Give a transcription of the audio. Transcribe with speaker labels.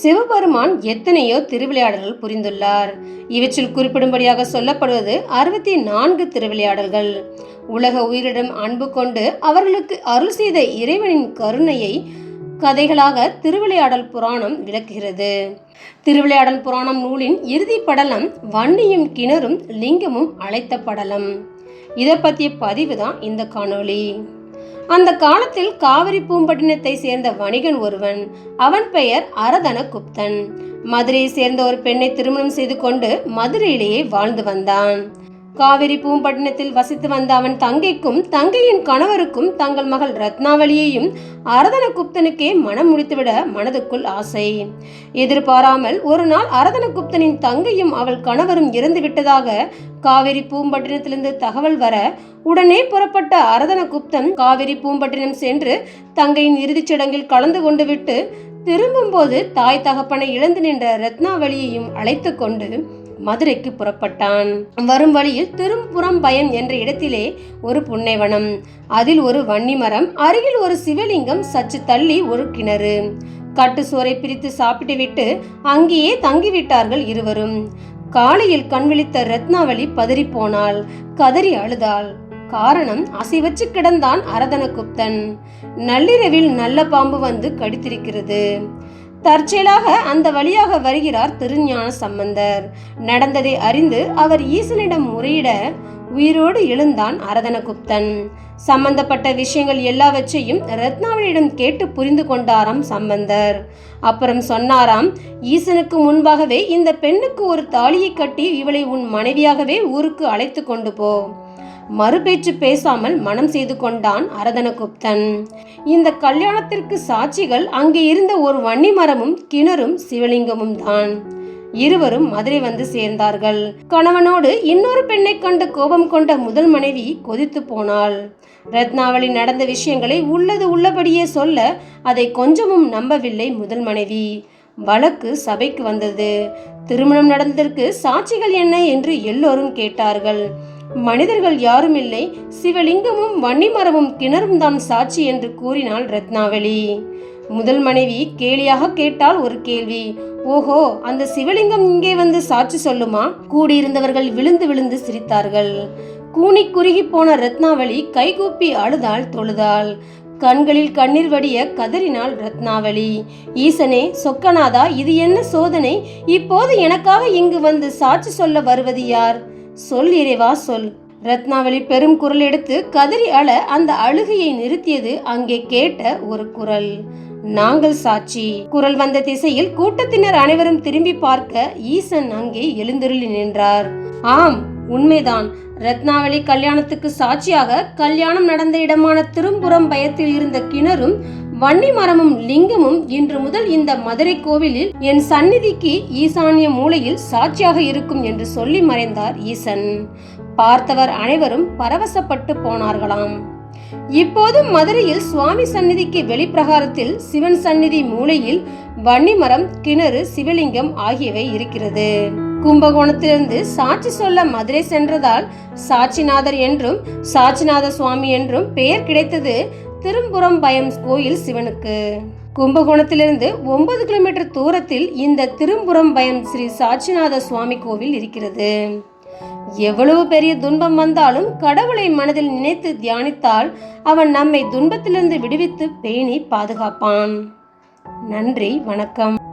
Speaker 1: சிவபெருமான் எத்தனையோ திருவிளையாடல்கள் புரிந்துள்ளார். இவற்றில் குறிப்பிடும்படியாக சொல்லப்படுவது அறுபத்தி நான்கு திருவிளையாடல்கள். உலக உயிரிடம் அன்பு கொண்டு அவர்களுக்கு அருள் செய்த இறைவனின் கருணையை கதைகளாக திருவிளையாடல் புராணம் விளக்குகிறது. திருவிளையாடல் புராணம் நூலின் இறுதி படலம் வன்னியும் கிணறும் லிங்கமும் அழைத்த படலம். இதை பற்றிய பதிவு தான் இந்த காணொளி. அந்த காலத்தில் காவிரி பூம்பட்டினத்தை சேர்ந்த வணிகன் ஒருவன். அவன் பெயர் அரதன குப்தன் மதுரையை சேர்ந்த ஒரு பெண்ணை திருமணம் செய்து கொண்டு மதுரையிலேயே வாழ்ந்து வந்தான். காவிரி பூம்பட்டினத்தில் வசித்து வந்த அவன் தங்கைக்கும் தங்கையின் கணவருக்கும் தங்கள் மகள் ரத்னாவளியையும் அரதனகுப்தனுக்கே மனம் முடித்துவிட மனதுக்குள் ஆசை. எதிர்பாராமல் ஒரு நாள் அரதனகுப்தனின் தங்கையும் அவள் கணவரும் இறந்து விட்டதாக காவிரி பூம்பட்டினத்திலிருந்து தகவல் வர உடனே புறப்பட்ட அரதனகுப்தன் காவிரி பூம்பட்டினம் சென்று தங்கையின் இறுதிச் சடங்கில் கலந்து கொண்டு விட்டு திரும்பும்போது தாய் தகப்பனை இழந்து நின்ற ரத்னாவளியையும் அழைத்து கொண்டு மதுரைக்கு புறப்பட்டான். வரும் வழியில் திரும்புறம் பயம் என்ற இடத்திலே ஒரு புன்னைவனம். அதில் ஒரு வன்னிமரம் அருகில் ஒரு சிவலிங்கம் சற்று தள்ளி ஒரு கிணறு. கட்டு சோரை பிரித்து சாப்பிட்டுவிட்டு அங்கேயே தங்கிவிட்டார்கள் இருவரும். காலையில் கண் விழித்த ரத்னாவளி பதறி போனாள் கதறி அழுதாள். காரணம் அசைவச்சு கிடந்தான் அரதனகுப்தன். நள்ளிரவில் நல்ல பாம்பு வந்து கடித்திருக்கிறது. தற்செயலாக அந்த வழியாக வருகிறார் திருஞான சம்பந்தர். நடந்ததை அறிந்து அவர் ஈசனிடம் முறையிட உயிரோடு எழுந்தான் அரதனகுப்தன். சம்பந்தப்பட்ட விஷயங்கள் எல்லாவற்றையும் ரத்னாவளியிடம் கேட்டு புரிந்து கொண்டாராம் சம்பந்தர். அப்புறம் சொன்னாராம் ஈசனுக்கு முன்பாகவே இந்த பெண்ணுக்கு ஒரு தாலியை கட்டி இவளை உன் மனைவியாகவே ஊருக்கு அழைத்து கொண்டு போ. மறுபேச்சு பேசாமல் மனம் செய்து கொண்டான் அரதனகுப்தன். இந்த கல்யாணத்திற்கு சாட்சிகள் அங்கே இருந்த ஒரு வன்னி மரமும் கிணறும் சிவலிங்கமும் தான். இருவரும் மதுரை வந்து சேர்ந்தார்கள். கணவனோடு இன்னொரு பெண்ணை கண்டு கோபம் கொண்ட முதல் மனைவி கொதித்து போனாள். ரத்னாவளி நடந்த விஷயங்களை உள்ளது உள்ளபடியே சொல்ல அதை கொஞ்சமும் நம்பவில்லை முதல் மனைவி. வழக்கு சபைக்கு வந்தது. திருமணம் நடந்ததற்கு சாட்சிகள் என்ன என்று எல்லோரும் கேட்டார்கள். மனிதர்கள் யாரும் இல்லை சிவலிங்கமும் வன்னிமரமும் கிணறும் தான் சாட்சி என்று கூறினாள் ரத்னாவளி. முதல் மனைவி கேலியாக கேட்டால் ஒரு கேள்வி. ஓஹோ அந்த சிவலிங்கம் இங்கே வந்து சாட்சி சொல்லுமா? கூடியிருந்தவர்கள் விழுந்து விழுந்து சிரித்தார்கள். கூனி குறுகி போன ரத்னாவளி கைகூப்பி அழுதாள் தொழுதாள். கண்களில் கண்ணீர் வடிய கதறினாள் ரத்னாவளி. ஈசனே சொக்கநாதா இது என்ன சோதனை? இப்போது எனக்காக இங்கு வந்து சாட்சி சொல்ல வருவது யார்? சொல் இறைவா சொல். ரத்னாவளி பெரும் குரல் எடுத்து கதறி அழ அந்த அழுகையை நிறுத்தியது அங்கே கேட்ட ஒரு குரல். நாங்கள் சாட்சி. குரல் வந்த திசையில் கூட்டத்தினர் அனைவரும் திரும்பி பார்க்க ஈசன் அங்கே எழுந்தருளி நின்றார். ஆம் உண்மைதான். ரத்னாவளி கல்யாணத்துக்கு சாட்சியாக கல்யாணம் நடந்த இடமான திரும்புறம் பயத்தில் இருந்த கிணறும் வன்னி மரமும் லிங்கமும் இன்று முதல் இந்த மதுரை கோவிலில் என் சந்நிதிக்கு ஈசானிய மூலையில் சாட்சியாக இருக்கும் என்று சொல்லி மறைந்தார் ஈசன். பார்த்தவர் அனைவரும் பரவசப்பட்டு போனார்களாம். இப்போதும் மதுரையில் சுவாமி சந்நிதிக்கு வெளிப்பிரகாரத்தில் சிவன் சந்நிதி மூலையில் வன்னிமரம் கிணறு சிவலிங்கம் ஆகியவை இருக்கிறது. கும்பகோணத்திலிருந்து சாட்சி சொல்ல மதுரை சென்றதால் சாட்சிநாதர் என்றும் சாட்சிநாத சுவாமி என்றும் பெயர் கிடைத்தது திரும்புறம் பயம் கோயில் சிவனுக்கு. கும்பகோணத்திலிருந்து ஒன்பது கிலோமீட்டர் தூரத்தில் இந்த திரும்புறம் பயம் ஸ்ரீ சாட்சிநாத சுவாமி கோவில் இருக்கிறது. எவ்வளவு பெரிய துன்பம் வந்தாலும் கடவுளை மனதில் நினைத்து தியானித்தால் அவன் நம்மை துன்பத்திலிருந்து விடுவித்து பேணி பாதுகாப்பான். நன்றி வணக்கம்.